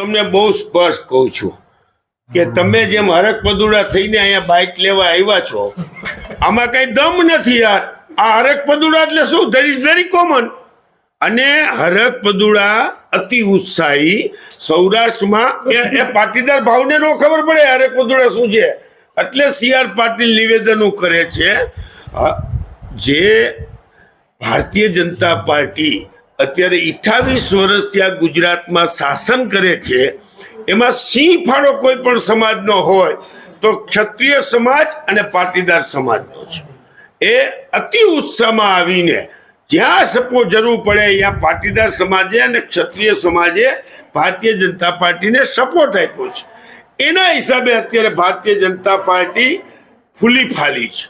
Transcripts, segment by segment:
તમને બહુ સ્પષ્ટ કહું છું કે તમે જેમ હરક પદુડા થઈને અહીંયા બાઇક લેવા આવ્યા છો આમાં કઈ દમ નથી યાર. આ હરક પદુડા એટલે શું? ધર ઇઝ વેરી કોમન અને હરક પદુડા અતિ ઉત્સાહી સૌરાષ્ટ્રમાં એ એ પાટીદાર ભાવને નો ખબર પડે હરક પદુડા શું છે. એટલે સી આર પાટીલ નિવેદનો કરે છે જે ભારતીય જનતા પાર્ટી અત્યારે અઠ્ઠાવીસ વર્ષથી આ ગુજરાતમાં શાસન કરે છે, એમાં સિંહ ફાળો કોઈ પણ સમાજનો હોય, તો ક્ષત્રિય સમાજ અને પાટીદાર સમાજનો છે. એ અતિ ઉત્સાહમાં આવીને જ્યાં સપોર્ટ જરૂર પડે, ત્યાં પાટીદાર સમાજે અને ક્ષત્રિય સમાજે ભારતીય જનતા પાર્ટીને સપોર્ટ આપ્યો છે. એના હિસાબે અત્યારે ભારતીય જનતા પાર્ટી ફૂલી ફાલી છે.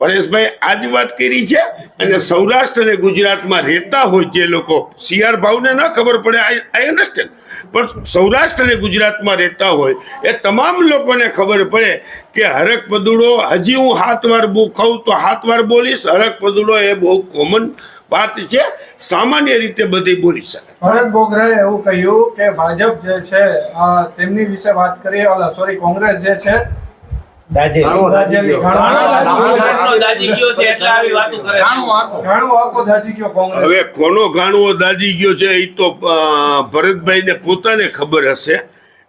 પરેશભાઈ, આજ વાત કરી છે અને સૌરાષ્ટ્ર અને ગુજરાતમાં રહેતા હોય જે લોકો સીઆર ભાવને ન ખબર પડે આઈ અન્ડરસ્ટેન્ડ પણ સૌરાષ્ટ્ર અને ગુજરાતમાં રહેતા હોય એ તમામ લોકોને ખબર પડે કે હરક પદુડો, હજી હું હાથ વાર બહુ ખાઉં તો હાથ વાર બોલીશ હરક પદુડો એ બહુ કોમન વાત છે, સામાન્ય રીતે બધી બોલી શકે ભરત બોગરાએ એવું કહ્યું કે ભાજપ જે છે તેમની વિશે વાત કરીએ સોરી કોંગ્રેસ જે છે દાજે. દાજેલી ઘાણો કોંગ્રેસનો દાજી ગયો. છે એટલે આવી વાતો કરે છે. ઘાણો આખો. દાજી ગયો કોંગ્રેસ. હવે કોનો ઘાણવો દાજી ગયો છે એ તો ભરતભાઈને પોતાને ખબર હશે.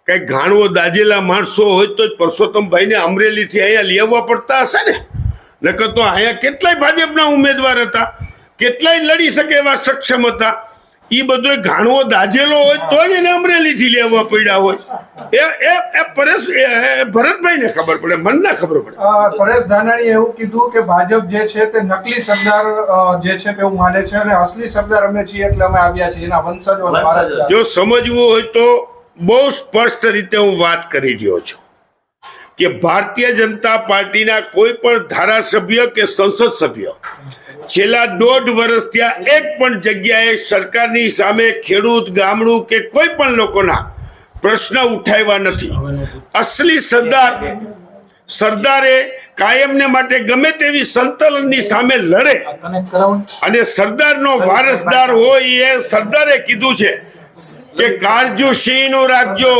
કઈ ઘાણવો દાજેલા માણસો હોય તો જ પરસોત્તમભાઈને અમરેલીથી અહીંયા લેવા પડતા હશે ને? નકર તો અહીંયા કેટલાય ભાજપના ઉમેદવાર હતા. કેટલાય લડી શકે એવા સક્ષમ હતા. એ બધો ઘાણવો દાજેલો હોય તો જ એને અમરેલીથી લેવા પડ્યા હોય. એ એ એ પરેશ ભરતભાઈને ખબર પડે મને ના ખબર પડે. પરેશ ધાનાણીએ એવું કીધું કે ભાજપ જે છે તે નકલી સરદાર જે છે તેવું માને છે અને અસલી સરદાર અમે છીએ એટલે અમે આવ્યા છીએ. એના વંશજો. જો સમજવું હોય તો બહુ સ્પષ્ટ રીતે હું વાત કરી રહ્યો છું કે ભારતીય જનતા પાર્ટીના કોઈ પણ ધારાસભ્ય કે સંસદ સભ્ય છેલ્લા દોઢ વર્ષ ત્યાં એક પણ જગ્યાએ સરકારની સામે ખેડૂત, ગામડું કે કોઈ પણ લોકોના પ્રશ્ન ઉઠાવ્યા નથી. અસલી સરદાર સરદારે કાયમને માટે ગમે તેવી સંતલનની સામે લડે અને સરદારનો વારસદાર હોય એ સરદારે કીધું છે કે કારજુ સિંહનું રાખજો.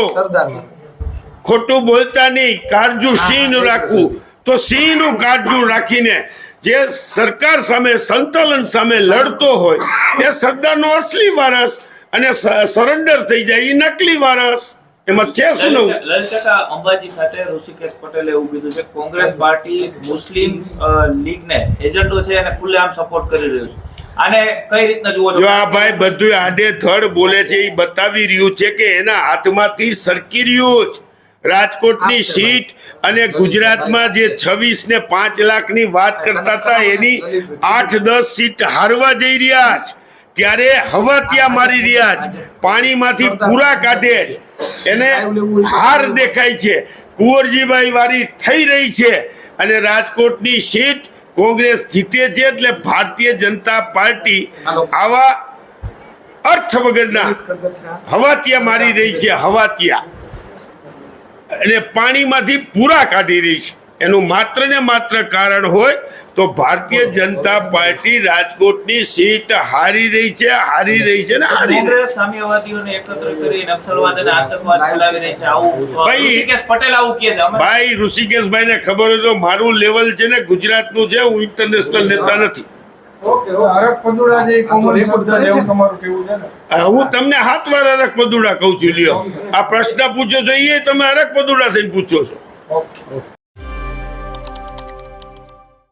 ખોટું બોલતા નહીં. કારજુ સિંહનું રાખવું. તો સિંહનું કારજુ રાખીને જે સરકાર સામે સંતલન સામે લડતો હોય એ સરદારનો અસલી વારસ અને સરેન્ડર થઈ જાય એ નકલી વારસ. એમાં છે શું નવું? લલિત- લલિત કાકા, અંબાજી ખાતે ઋષિકેશ પટેલે એવું કીધું છે કોંગ્રેસ પાર્ટી મુસ્લિમ લીગને એજન્ડો છે અને ખુલ્લેઆમ સપોર્ટ કરી રહ્યું છે. આને કઈ રીતના જુઓ જો આ ભાઈ બધું આડે થડ બોલે છે એ બતાવી રહ્યું છે કે એના હાથમાંથી સરકી રહ્યું જ. રાજકોટની સીટ અને ગુજરાતમાં જે છવ્વીસ ને પાંચ લાખની વાત કરતા હતા, એની આઠ દસ સીટ હારવા જઈ રહ્યા છે ત્યારે હવા ત્યાં મારી રહ્યા છે પાણીમાંથી પૂરા કાઢે છે એને હાર દેખાય છે. કુંવરજીભાઈ વારી થઈ રહી છે. અને રાજકોટની સીટ કોંગ્રેસ જીતે છે એટલે ભારતીય જનતા પાર્ટી આવા અર્થ વગરના હવાતિયા મારી રહી છે હવાતિયા અને પાણીમાંથી પૂરા કાઢી રહી છે. એનું માત્ર ને માત્ર કારણ હોય તો ભારતીય જનતા પાર્ટી રાજકોટની સીટ હારી રહી છે હારી રહી છે ને હારી સામ્યવાદીઓને એકત્ર કરી નક્સલવાદ અને આતંકવાદ ફેલાવી રહી છે. આવું ભાઈ- પટેલ આવું કહે છે. ભાઈ ઋષિકેશભાઈ ને ખબર હોય તો મારું લેવલ છે ને ગુજરાતનું છે હું ઇન્ટરનેશનલ નેતા નથી. હું તમને હાથ વાર હરક પદુડા કહું છું લ્યો. આ પ્રશ્ન પૂછ્યો છો એ તમે હરક પદુડા થઈને પૂછો છો. ઓકે.